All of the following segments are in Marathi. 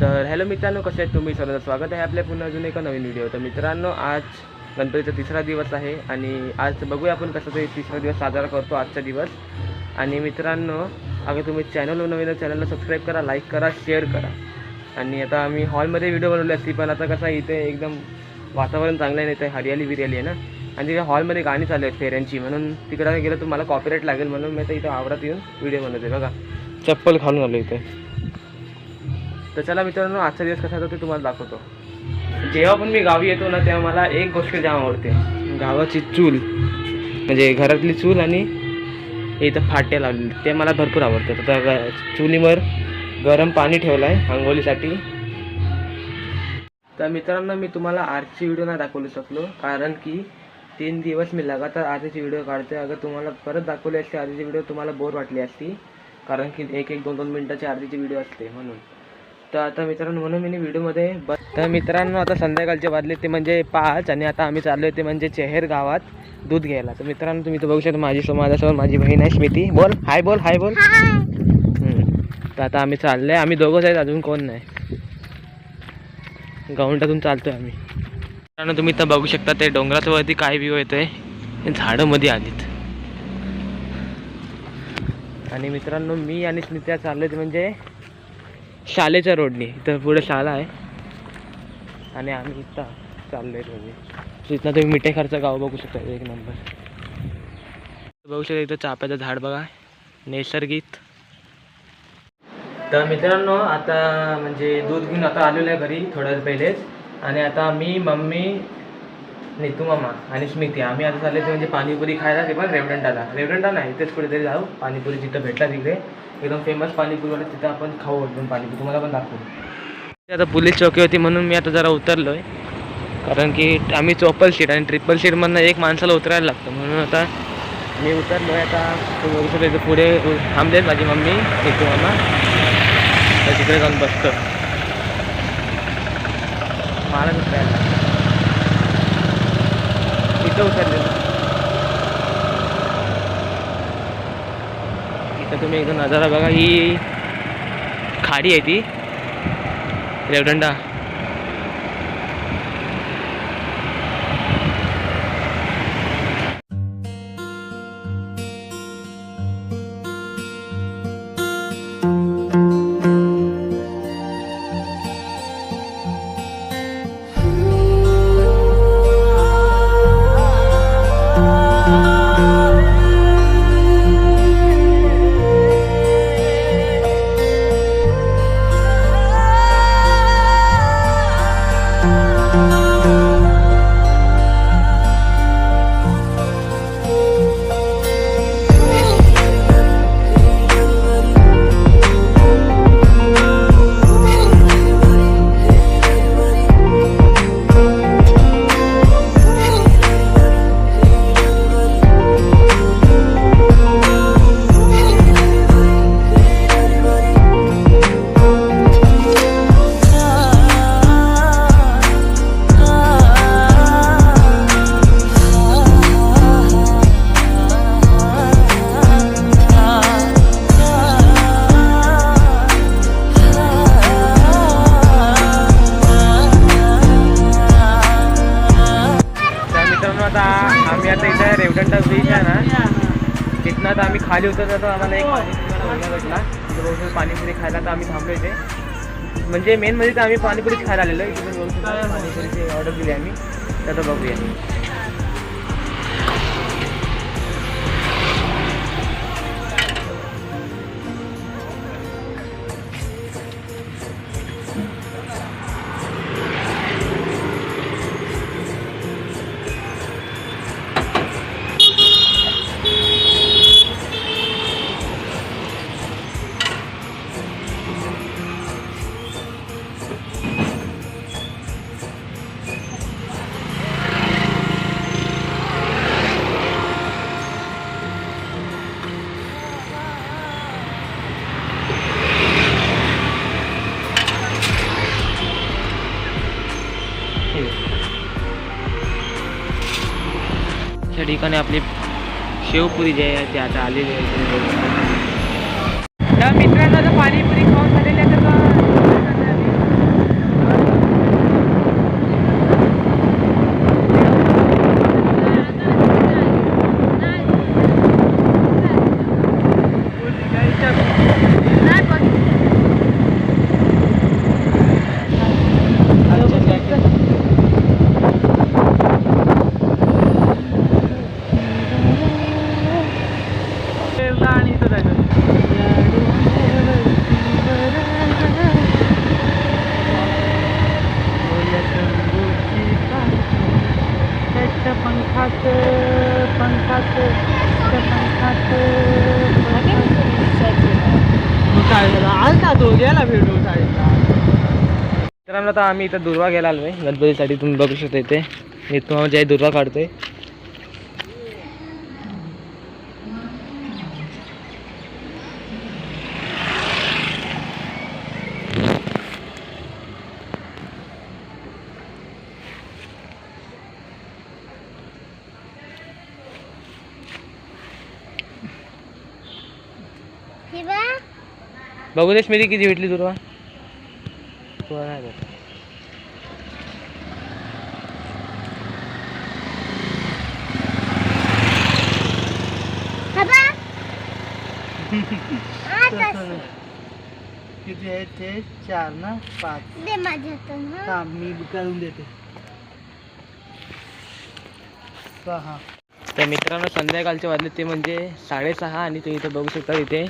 तर हॅलो मित्रांनो कसे आहेत तुम्ही? सर्वांचं स्वागत आहे आपल्या पुन्हा अजून एका नवीन व्हिडिओ तर मित्रांनो आज गणपतीचा तिसरा दिवस आहे आणि आज बघूया आपण कसं ते तिसरा दिवस साजरा करतो आजचा दिवस. आणि मित्रांनो अगर तुम्ही चॅनल नवीन चॅनलला सबस्क्राईब करा लाईक करा शेअर करा. आणि आता आम्ही हॉलमध्ये व्हिडिओ बनवली असती पण आता कसं आहे, इथे एकदम वातावरण चांगलं आहे इथे हरियाली बिर्याली आहे ना. आणि तिथे हॉलमध्ये गाणी चालू आहेत फेऱ्यांची म्हणून तिकडे गेलं तर मला कॉपीराईट लागेल म्हणून मी आता इथं आवरात येऊन व्हिडिओ बनवते बघा. चप्पल घालून आलो इथे. तर चला मित्रांनो आजचा दिवस कसा होता ते तुम्हाला दाखवतो. जेव्हा पण मी गावी येतो ना तेव्हा मला एक गोष्ट जाम आवडते गावाची चूल म्हणजे घरातली चूल आणि इथं फाट्या लावलेली ते मला भरपूर आवडतं. तर चुलीवर गरम पाणी ठेवलं आहे आंघोळीसाठी. तर मित्रांनो मी तुम्हाला आजची व्हिडिओ नाही दाखवू शकलो कारण की तीन दिवस मी लगातार आधीची व्हिडिओ काढते अगर तुम्हाला परत दाखवली असते आधीची व्हिडिओ तुम्हाला बोर वाटली असती कारण की एक एक दोन दोन मिनटाची आधीची व्हिडिओ असते म्हणून. तर आता मित्रांनो म्हणून मी व्हिडिओमध्ये ब तर मित्रांनो आता संध्याकाळचे वाजले ते म्हणजे पाच आणि आता आम्ही चाललो ते म्हणजे चेहेर गावात दूध घ्यायला. तर मित्रांनो तुम्ही तर बघू शकता माझी सो माझ्यासोबत माझी बहीण आहे स्मिती. बोल हाय बोल हाय बोल. तर आता आम्ही चाललो आहे आम्ही दोघंच आहेत अजून कोण नाही. गावंडातून चालतोय आम्ही. मित्रांनो तुम्ही तर बघू शकता ते डोंगराच्या वरती काय व्ह्यू येतोय. आहे झाडं मध्ये आलीत. आणि मित्रांनो मी आणि स्मित्या चाललोय म्हणजे शालेच्या रोडनी. इथं पुढे शाळा आहे. आणि आम्ही इथं चाललोय म्हणजे इथनं तुम्ही मिठे खर्च गाव बघू शकता. एक नंबर. बघू शकता इथं चाप्याचं झाड बघा. नैसर्गिक. तर मित्रांनो आता म्हणजे दूध घेऊन आता आलेलो आहे घरी थोड्या वेळ पहिलेच. आणि आता मी मम्मी नितू मामा आणि स्मिती आम्ही आता चालले ते म्हणजे पाणीपुरी खायला ते पण रेवडंटाला रेवडंटा नाही इथेच कुठेतरी जाऊ. पाणीपुरी जिथं भेटला तिकडे. एकदम फेमस पाणीपुरीवाला तिथं आपण खाऊ वाटून पाणीपुरी. तुम्हाला पण दाखवू. आता पोलीस चौकी होती म्हणून मी आता जरा उतरलो आहे कारण की आम्ही चोपल सीट आणि ट्रिपल सीटमधनं एक माणसाला उतरायला लागतं. म्हणून आता मी उतरलो आहे आता बघू शकतो पुढे थांबलेत माझी मम्मी नितू मामा. तर तिकडे जाऊन बसतो मला उतरायला लागतं. इथं उतरलेलं. तुम्ही एकदा नजारा बघा. ही खाडी आहे ती. रेवदंडा. खाली होतं तर आम्हाला एक पाणीपुरी भेटला. पाणीपुरी खायला तर आम्ही थांबलो इथे. म्हणजे मेन म्हणजे तर आम्ही पाणीपुरीच खायला आलेलो. इथे पाणीपुरीची ऑर्डर दिली आम्ही. तर बघूया. ठिकाणी आपली शेवपुरी जी आहे ती आता आलेली आहे. त्या मित्रांना जर पाणीपुरी खाऊन झालेली आहे. तर त्या पंखात पंखात त्या पंखात मग काय झालं आलता तो गेला भेटून शाळेतला मित्रांनो आता आम्ही इथं दुर्वा घ्यायला आलो आहे गणपतीसाठी तुम्ही बघू शकता इथे. मी तुम्हाला जे दुर्वा काढतोय. बघू दे स्मिती किती भेटली दुर्वा तुला नाही भेटत. किती आहे ते? चार ना? पाच. दे माझ्या. हा. मी करून देते. सहा तर मित्रांनो संध्याकाळचे वाजले ते म्हणजे साडेसहा आणि तुम्ही इथं बघू शकता इथे.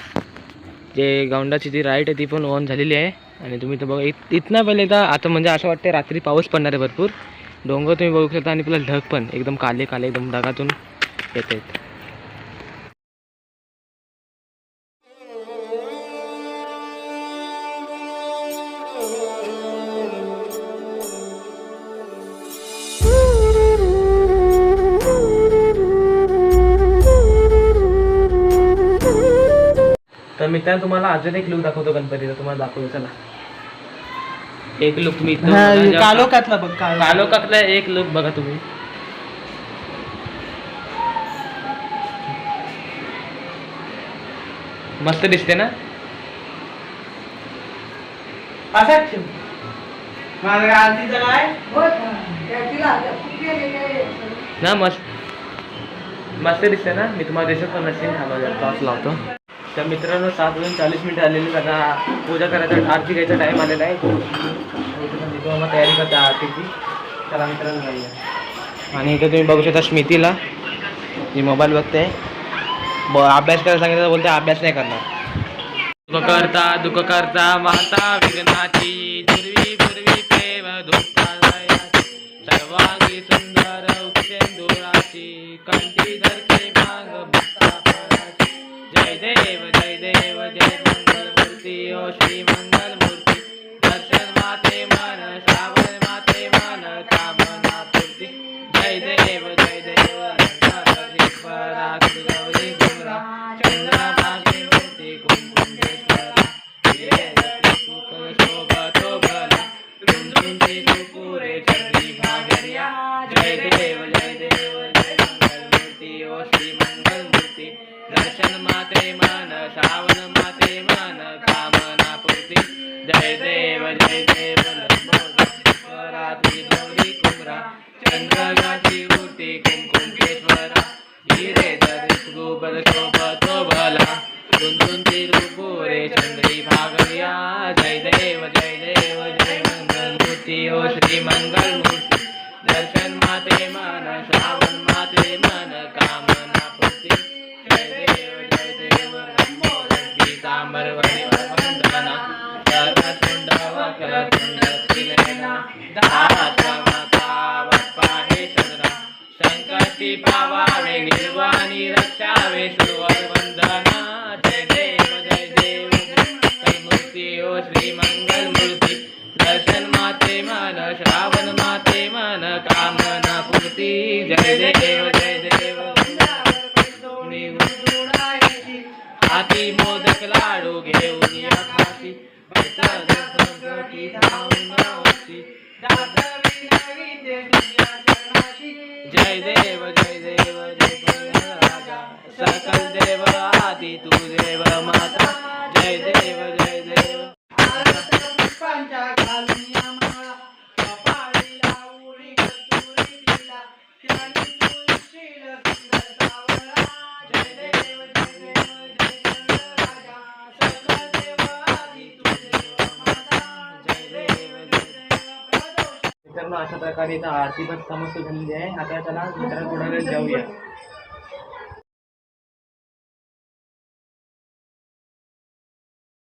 जे गौंडाची जी राईट आहे ती पण ऑन झालेली आहे. आणि तुम्ही तर बघा इत इथनं पहिले तर आता म्हणजे असं वाटतं रात्री पाऊस पडणार आहे भरपूर. डोंगर तुम्ही बघू शकता आणि आपल्याला ढग पण एकदम काले काले एकदम ढगातून येत आहेत. मित्रांनो तुम्हाला अजून एक लुक दाखवतो गणपतीचा तुम्हाला दाखवतो चला. एक लुक तुम्ही हा, हे कालोखातला बघ कालोखातला एक लुक बघा तुम्ही. मस्त दिसते ना? असाच माझ्या आरतीचं काय ना मस्त. मस्त दिसते ना? मी तुम्हाला दिसत पण नसेल टॉस लावतो. तर मित्रांनो सात वाजून चाळीस मिनिटं आलेली आता पूजा करायचा आरती घ्यायचा टाईम आलेला आहे. तिथं मग तयारी करता आरतीची. चला मित्रांनो जाऊया. आणि इथे तुम्ही बघू शकता स्मितीला. जी मोबाईल बघते. ब अभ्यास करायला सांगितलं तर बोलते अभ्यास नाही करणार. दुःख करता दुःख करता माता विघ्नाची दुर्वी पूर्वी प्रेम दुःख देव जय देव जय मंगल मूर्ती ओ श्री मंगल मूर्ती दर्शन माते मन श्रावण माते मन कामना पूर्ती जय देव जय देव परा गौरी कुमरा चंद्रा भागी मूर्ती कुंकुमेश्वरा शोभतो भला तुमची कुकुरे गीतांबर वंदना वक्रतुंड दाता माता बाप्पा हे संकटी पावावे निर्वाणी रक्षावे सुवर वंदना जय देव जय देव जय ओ श्री मंगल मूर्ती दर्शन माते मन श्रावण माते मन कामना पूर्ती जय देव जय देव जय देव जय देव जय राजा सकल देव आदि तू देव माता जय देव जय देव. पुष्पांच्या घालून या माळा कपाळीला उडी कस्तुरी तिला अशा प्रकारे इथं आरती पण झालेली आहे. आता त्याला मित्रांनो जाऊया.